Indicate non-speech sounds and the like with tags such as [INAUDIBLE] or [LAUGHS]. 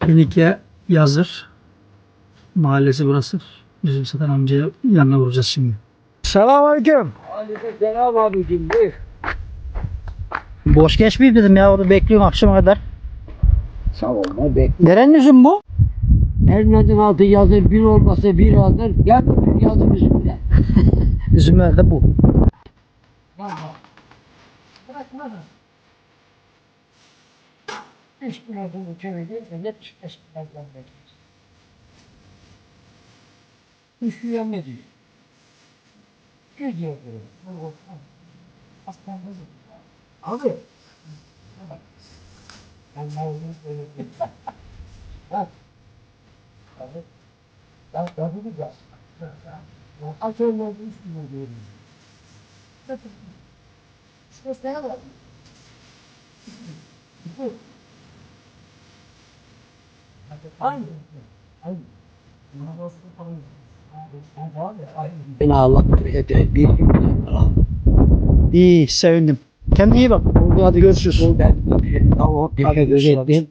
Penike Yazır mahallesi burası. Bizim satan amcaya yanına vuracağız şimdi. Selam aleyküm. Aleyküm selam abicim. Boş geçmeyeyim dedim ya onu bekliyorum akşama kadar. Savunma bekle. Nerenin üzüm bu? Ernad'ın altı yazır bir olmasa bir alır. Gel yazım üzümler. [LAUGHS] üzümler de bu. Bırakma. Bırakma. 3 pilotun içeride ve 75 pilotun bekliyoruz. Üşüyen ne diyor? Gidiyor diyor. Aslan ne Abi. Ben mağlup böyle bir Bak. Abi. Ben tabii ki ben. Açarlar üstüne diyorum. Şurası ne var? Beni Allah bir bir İyi sevindim. Kendine iyi bak. Hadi görüşürüz. ben tamam dikkat görüşürüz.